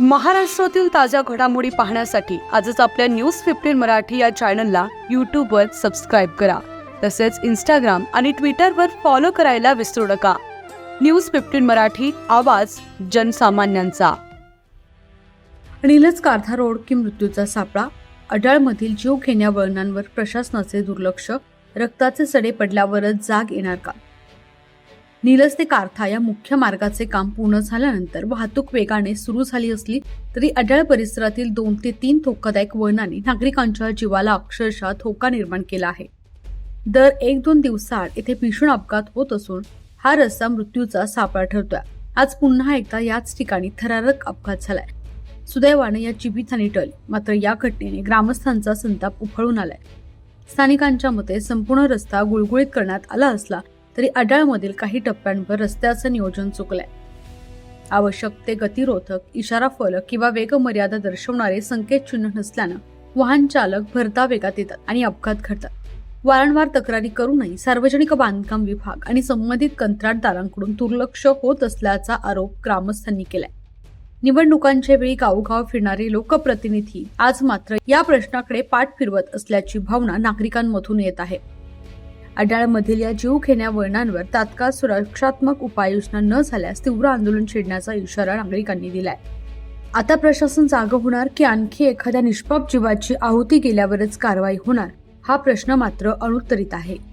महाराष्ट्रातील ताज्या घडामोडी पाहण्यासाठी आजच आपल्या न्यूज फिफ्टीन मराठी या चॅनलला यूट्यूबवर सबस्क्राईब करा. तसेच इंस्टाग्राम आणि ट्विटरवर फॉलो करायला विसरू नका. न्यूज फिफ्टीन मराठी आवाज जनसामान्यांचा. नीलज कारथा रोडकी मृत्यूचा सापळा. अडाळमधील जीव घेण्या वळणांवर प्रशासनाचे दुर्लक्ष. रक्ताचे सडे पडल्यावरच जाग येणार का? नीलज ते कार्था या मुख्य मार्गाचे काम पूर्ण झाल्यानंतर वाहतूक वेगाने सुरू झाली असली तरी अडाळ परिसरातील दोन ते तीन धोकादायक वळणाने नागरिकांच्या जीवाला अक्षरशः धोका निर्माण केला आहे. दर एक दोन दिवसाआड येथे भीषण अपघात होत असून हा रस्ता मृत्यूचा सापळा ठरतोय. आज पुन्हा एकदा याच ठिकाणी थरारक अपघात झालाय. सुदैवाने या जीवितहानी टळली मात्र या घटनेने ग्रामस्थांचा संताप उफळून आलाय. स्थानिकांच्या मते संपूर्ण रस्ता गुळगुळीत करण्यात आला असला तरी अडाळमधील काही टप्प्यांवर रस्त्याचं नियोजन चुकलंय. आवश्यक ते गतिरोधक इशारा फलक किंवा वेगमर्यादा दर्शवणारे संकेत चिन्ह नसल्यानं वाहन चालक भरता वेगात येतात आणि अपघात घडतात. वारंवार तक्रारी करूनही सार्वजनिक बांधकाम विभाग आणि संबंधित कंत्राटदारांकडून दुर्लक्ष होत असल्याचा आरोप ग्रामस्थांनी केलाय. निवडणुकांच्या वेळी गावोगाव फिरणारे लोकप्रतिनिधी आज मात्र या प्रश्नाकडे पाठ फिरवत असल्याची भावना नागरिकांमधून येत आहे. अडाळमधील या जीवघेण्या वळणांवर तात्काळ सुरक्षात्मक उपाययोजना न झाल्यास तीव्र आंदोलन छेडण्याचा इशारा नागरिकांनी दिलाय. आता प्रशासन जागं होणार की आणखी एखाद्या निष्पाप जीवाची आहुती गेल्यावरच कारवाई होणार हा प्रश्न मात्र अनुत्तरित आहे.